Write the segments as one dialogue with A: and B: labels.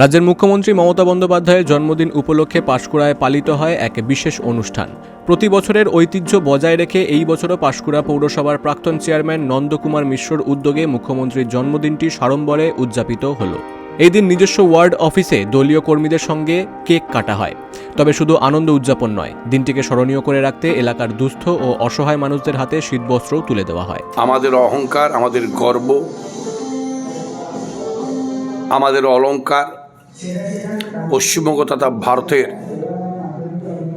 A: রাজ্যের মুখ্যমন্ত্রী মমতা বন্দ্যোপাধ্যায়ের জন্মদিন উপলক্ষে পাশকুড়ায় পালিত হয় এক বিশেষ অনুষ্ঠান। প্রতি বছরের ঐতিহ্য বজায় রেখে এই বছরও পাশকুড়া পৌরসভার প্রাক্তন চেয়ারম্যান নন্দকুমার মিশ্রর উদ্যোগে মুখ্যমন্ত্রীর জন্মদিনটি সাড়ম্বরে উদযাপিত হলো। এই দিন নিজস্ব ওয়ার্ড অফিসে দলীয় কর্মীদের সঙ্গে কেক কাটা হয়। তবে শুধু আনন্দ উদযাপন নয়, দিনটিকে স্মরণীয় করে রাখতে এলাকার দুস্থ ও অসহায় মানুষদের হাতে শীতবস্ত্রও তুলে দেওয়া হয়।
B: আমাদের অহংকার, আমাদের গর্ব, আমাদের অলংকার পশ্চিমবঙ্গ তথা ভারতের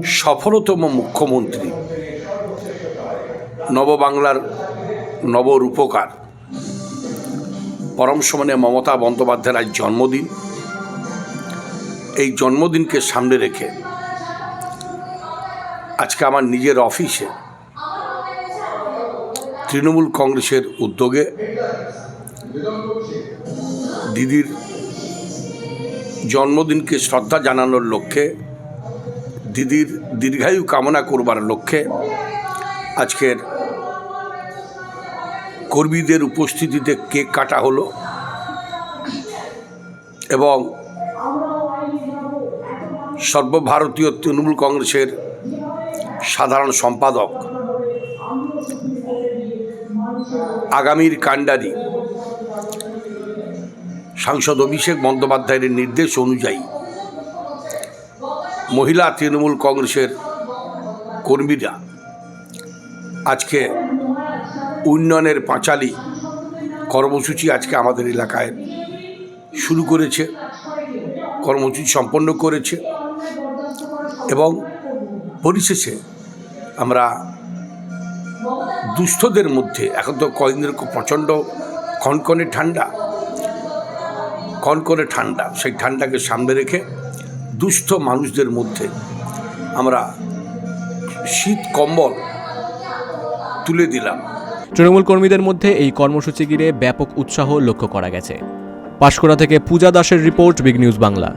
B: সফলতম মুখ্যমন্ত্রী। নববাংলার নবরূপকার। পরম সমানে মমতা বন্দ্যোপাধ্যায়ের জন্মদিন। এই জন্মদিনকে সামনে রেখে আজকে আমার নিজের অফিসে তৃণমূল কংগ্রেসের উদ্যোগে দিদির জন্মদিনকে শ্রদ্ধা জানানোর লক্ষ্যে, দিদির দীর্ঘায়ু কামনা করবার লক্ষ্যে আজকের কর্মীদের উপস্থিতিতে কেক কাটা হলো এবং সর্বভারতীয় তৃণমূল কংগ্রেসের সাধারণ সম্পাদক আগামীর কাণ্ডারি সাংসদ অভিষেক বন্দ্যোপাধ্যায়ের নির্দেশ অনুযায়ী মহিলা তৃণমূল কংগ্রেসের কর্মীরা আজকে উন্নয়নের পাঁচালী কর্মসূচি আজকে আমাদের এলাকায় শুরু করেছে, কর্মসূচি সম্পন্ন করেছে এবং পরিশেষে আমরা দুস্থদের মধ্যে, এখন তো কয়েকদিনের খুব প্রচণ্ড কনকনে ঠান্ডা কনকনে ঠান্ডা, সেই ঠান্ডাকে সামনে রেখে দুস্থ মানুষদের মধ্যে আমরা শীত কম্বল তুলে দিলাম।
A: তৃণমূল কর্মীদের মধ্যে এই কর্মসূচি ঘিরে ব্যাপক উৎসাহ লক্ষ্য করা গেছে। পাশকোড়া থেকে পূজা দাসের রিপোর্ট, বিগ নিউজ বাংলা।